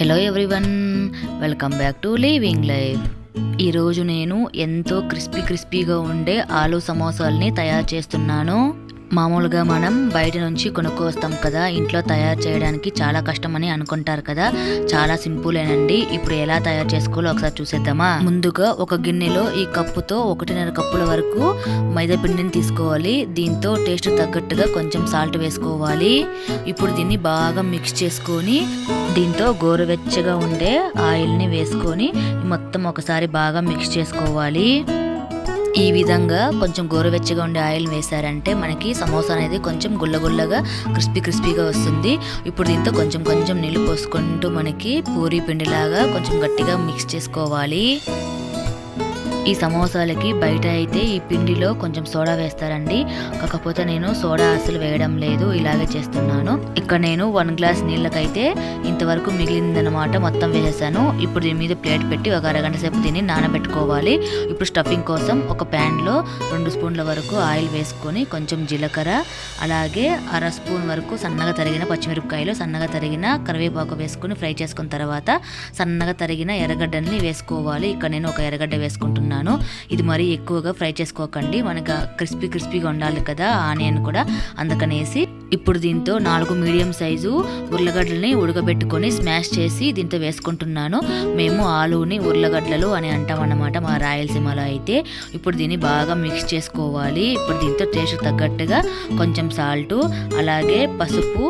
Hello everyone welcome back to living life ఈరోజు నేను ఎంతో క్రిస్పీ క్రిస్పీగా ఉండే ఆలు సమోసాల్ని తయారు చేస్తున్నాను. మామూలుగా మనం బయట నుంచి కొనుక్కొస్తాం కదా ఇంట్లో తయారు చేయడానికి చాలా కష్టమని అనుకుంటారు కదా. చాలా సింపులేనండి ఇప్పుడు ఎలా తయారు చేసుకోవాలో ఒకసారి చూసేద్దామా? ముందుగా ఒక గిన్నెలో ఈ కప్పుతో ఒకటిన్నర కప్పుల వరకు మైదా పిండిని తీసుకోవాలి. దీంతో టేస్ట్ తగ్గట్టుగా కొంచెం సాల్ట్ వేసుకోవాలి. ఇప్పుడు దీన్ని బాగా మిక్స్ చేసుకొని దీంతో గోరువెచ్చగా ఉండే ఆయిల్ని వేసుకొని మొత్తం ఒకసారి బాగా మిక్స్ చేసుకోవాలి. ఈ విధంగా కొంచెం గోరువెచ్చగా ఉండే ఆయిల్ వేసారంటే మనకి సమోసా అనేది కొంచెం గుల్లగుల్లగా క్రిస్పీ క్రిస్పీగా వస్తుంది. ఇప్పుడు దీంతో కొంచెం కొంచెం నీళ్ళు పోసుకుంటూ మనకి పూరి పిండిలాగా కొంచెం గట్టిగా మిక్స్ చేసుకోవాలి. ఈ సమోసాలకి బయట అయితే ఈ పిండిలో కొంచెం సోడా వేస్తారండి. కాకపోతే నేను సోడా అసలు వేయడం లేదు ఇలాగే చేస్తున్నాను. ఇక్కడ నేను వన్ గ్లాస్ నీళ్ళకైతే ఇంతవరకు మిగిలిందనమాట మొత్తం వేసేసాను. ఇప్పుడు దీని మీద ప్లేట్ పెట్టి ఒక అరగంట సేపు దీన్ని నానబెట్టుకోవాలి. ఇప్పుడు స్టఫింగ్ కోసం ఒక ప్యాన్లో రెండు స్పూన్ల వరకు ఆయిల్ వేసుకొని కొంచెం జీలకర్ర అలాగే అర స్పూన్ వరకు సన్నగా తరిగిన పచ్చిమిరపకాయలు సన్నగా తరిగిన కరివేపాకు వేసుకొని ఫ్రై చేసుకున్న తర్వాత సన్నగా తరిగిన ఎర్రగడ్డని వేసుకోవాలి. ఇక్కడ నేను ఒక ఎర్రగడ్డ వేసుకుంటున్నాను. ఇది మరీ ఎక్కువగా ఫ్రై చేసుకోకండి. మనకు క్రిస్పీ క్రిస్పీగా ఉండాలి కదా ఆనియన్ కూడా అందుకనేసి ఇప్పుడు దీంతో నాలుగు మీడియం సైజు ఉర్లగడ్డల్ని ఉడకబెట్టుకొని స్మాష్ చేసి దీంతో వేసుకుంటున్నాను. మేము ఆలుని ఉర్లగడ్డలు అని అంటాం అన్నమాట మా రాయలసీమలో అయితే. ఇప్పుడు దీన్ని బాగా మిక్స్ చేసుకోవాలి. ఇప్పుడు దీంతో టేస్ట్ తగ్గట్టుగా కొంచెం సాల్టు అలాగే పసుపు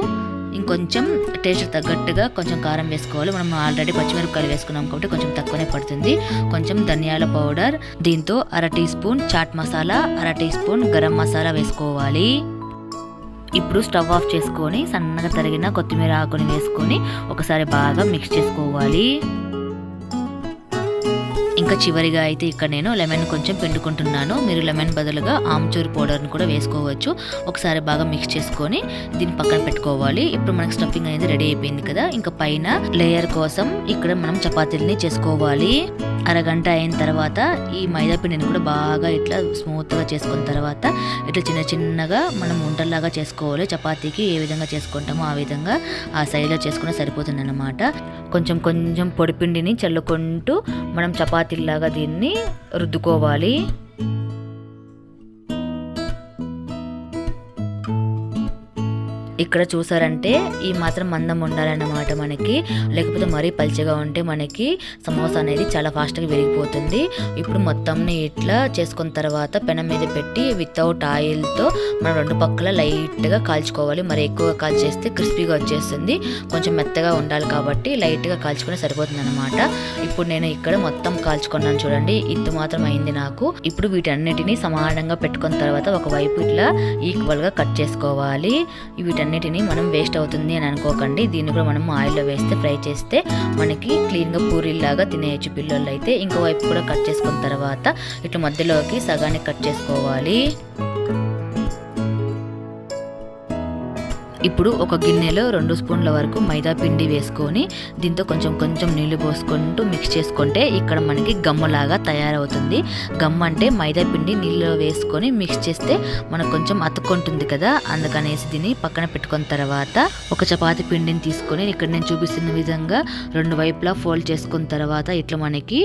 ఇంకొంచెం టేస్ట్ తగ్గట్టుగా కొంచెం కారం వేసుకోవాలి. మనం ఆల్రెడీ పచ్చిమిరపకాయలు వేసుకున్నాం కాబట్టి కొంచెం తక్కువనే పడుతుంది. కొంచెం ధనియాల పౌడర్ దీంతో అర టీ స్పూన్ చాట్ మసాలా అర టీ స్పూన్ గరం మసాలా వేసుకోవాలి. ఇప్పుడు స్టవ్ ఆఫ్ చేసుకొని సన్నగా తరిగిన కొత్తిమీర ఆకుని వేసుకొని ఒకసారి బాగా మిక్స్ చేసుకోవాలి. ఇంకా చివరిగా అయితే ఇక్కడ నేను లెమన్ కొంచెం పిండుకుంటున్నాను. మీరు లెమన్ బదులుగా ఆమ్చూర్ పౌడర్ని కూడా వేసుకోవచ్చు. ఒకసారి బాగా మిక్స్ చేసుకొని దీన్ని పక్కన పెట్టుకోవాలి. ఇప్పుడు మనకి స్టఫింగ్ అనేది రెడీ అయిపోయింది కదా. ఇంకా పైన లేయర్ కోసం ఇక్కడ మనం చపాతీలని చేసుకోవాలి. అరగంట అయిన తర్వాత ఈ మైదా పిండిని కూడా బాగా ఇట్లా స్మూత్గా చేసుకున్న తర్వాత ఇట్లా చిన్న చిన్నగా మనం ఉంటల్లాగా చేసుకోవాలి. చపాతీకి ఏ విధంగా చేసుకుంటామో ఆ విధంగా ఆ శైలిలో చేసుకున్న సరిపోతుంది అనమాట కొంచెం కొంచెం పొడిపిండిని చల్లుకుంటూ మనం చపాతీలాగా దీన్ని రుద్దుకోవాలి. ఇక్కడ చూసారంటే ఈ మాత్రం మందం ఉండాలన్నమాట మనకి. లేకపోతే మరీ పల్చగా ఉంటే మనకి సమోసా అనేది చాలా ఫాస్ట్గా విరిగిపోతుంది. ఇప్పుడు మొత్తంని ఇట్లా చేసుకున్న తర్వాత పెనం మీద పెట్టి వితౌట్ ఆయిల్తో మనం రెండు పక్కల లైట్గా కాల్చుకోవాలి. మరి ఎక్కువగా కాల్చేస్తే క్రిస్పీగా వచ్చేస్తుంది. కొంచెం మెత్తగా ఉండాలి కాబట్టి లైట్గా కాల్చుకుని సరిపోతుంది అనమాట ఇప్పుడు నేను ఇక్కడ మొత్తం కాల్చుకున్నాను చూడండి. ఇంత మాత్రం అయింది నాకు. ఇప్పుడు వీటన్నిటిని సమానంగా పెట్టుకున్న తర్వాత ఒకవైపు ఇట్లా ఈక్వల్గా కట్ చేసుకోవాలి. వీటి వీటన్నిటిని మనం వేస్ట్ అవుతుంది అని అనుకోకండి. దీన్ని కూడా మనం ఆయిల్లో వేస్తే ఫ్రై చేస్తే మనకి క్లీన్గా పూరీలాగా తినేయచ్చు పిల్లలు అయితే ఇంకో వైపు కూడా కట్ చేసుకున్న తర్వాత ఇటు మధ్యలోకి సగానికి కట్ చేసుకోవాలి. ఇప్పుడు ఒక గిన్నెలో రెండు స్పూన్ల వరకు మైదా పిండి వేసుకొని దీంతో కొంచెం కొంచెం నీళ్ళు పోసుకుంటూ మిక్స్ చేసుకుంటే ఇక్కడ మనకి గమ్ములాగా తయారవుతుంది. గమ్ అంటే మైదా పిండి నీళ్ళలో వేసుకొని మిక్స్ చేస్తే మనకు కొంచెం అతుక్కుంటుంది కదా. అందుకనేసి దీన్ని పక్కన పెట్టుకున్న తర్వాత ఒక చపాతి పిండిని తీసుకొని ఇక్కడ నేను చూపిస్తున్న విధంగా రెండు వైపులా ఫోల్డ్ చేసుకున్న తర్వాత ఇట్లా మనకి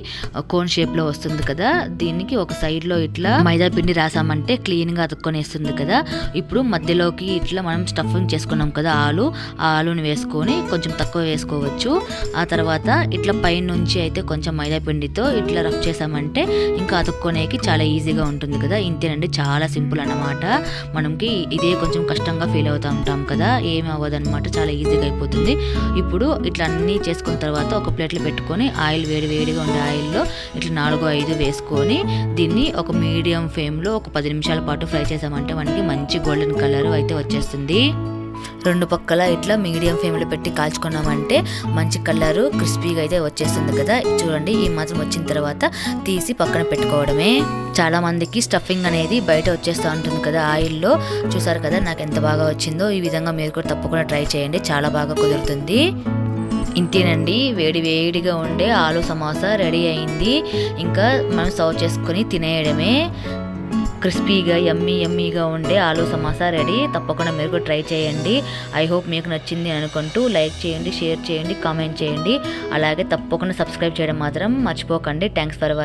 కోన్ షేప్లో వస్తుంది కదా. దీనికి ఒక సైడ్లో ఇట్లా మైదా పిండి రాసామంటే క్లీన్గా అతుక్కొనేస్తుంది కదా. ఇప్పుడు మధ్యలోకి ఇట్లా మనం స్టఫింగ్ వేసుకున్నాం కదా ఆలు ఆ ఆలుని వేసుకొని కొంచెం తక్కువ వేసుకోవచ్చు. ఆ తర్వాత ఇట్లా పైన నుంచి అయితే కొంచెం మైదా పిండితో ఇట్లా రఫ్ చేసామంటే ఇంకా అతుక్కునేకి చాలా ఈజీగా ఉంటుంది కదా. ఇంతేనండి చాలా సింపుల్ అన్నమాట. మనకి ఇదే కొంచెం కష్టంగా ఫీల్ అవుతూ ఉంటాం కదా. ఏమి అవ్వదనమాట చాలా ఈజీగా అయిపోతుంది. ఇప్పుడు ఇట్లా అన్నీ చేసుకున్న తర్వాత ఒక ప్లేట్లో పెట్టుకొని ఆయిల్ వేడి వేడిగా ఉండే ఆయిల్లో ఇట్లా నాలుగు ఐదు వేసుకొని దీన్ని ఒక మీడియం ఫ్లేమ్లో ఒక పది నిమిషాల పాటు ఫ్రై చేసామంటే మనకి మంచి గోల్డెన్ కలర్ అయితే వచ్చేస్తుంది. రెండు పక్కల ఇట్లా మీడియం ఫ్లేమ్లో పెట్టి కాల్చుకున్నామంటే మంచి కలరు క్రిస్పీగా అయితే వచ్చేస్తుంది కదా. చూడండి ఈ మాత్రం వచ్చిన తర్వాత తీసి పక్కన పెట్టుకోవడమే. చాలామందికి స్టఫింగ్ అనేది బయట వచ్చేస్తూ ఉంటుంది కదా ఆయిల్లో. చూసారు కదా నాకు ఎంత బాగా వచ్చిందో. ఈ విధంగా మీరు కూడా తప్పకుండా ట్రై చేయండి. చాలా బాగా కుదురుతుంది. ఇంతేనండి వేడి వేడిగా ఉండే ఆలు సమోసా రెడీ అయింది. ఇంకా మనం సర్వ్ చేసుకొని తినేయడమే. క్రిస్పీగా యమ్మీ యమ్మీగా ఉండే ఆలు సమోసా రెడీ. తప్పకుండా మీరు కూడా ట్రై చేయండి. ఐ హోప్ మీకు నచ్చింది అనుకుంటూ లైక్ చేయండి షేర్ చేయండి కామెంట్ చేయండి. అలాగే తప్పకుండా సబ్స్క్రైబ్ చేయడం మాత్రం మర్చిపోకండి. Thanks for watching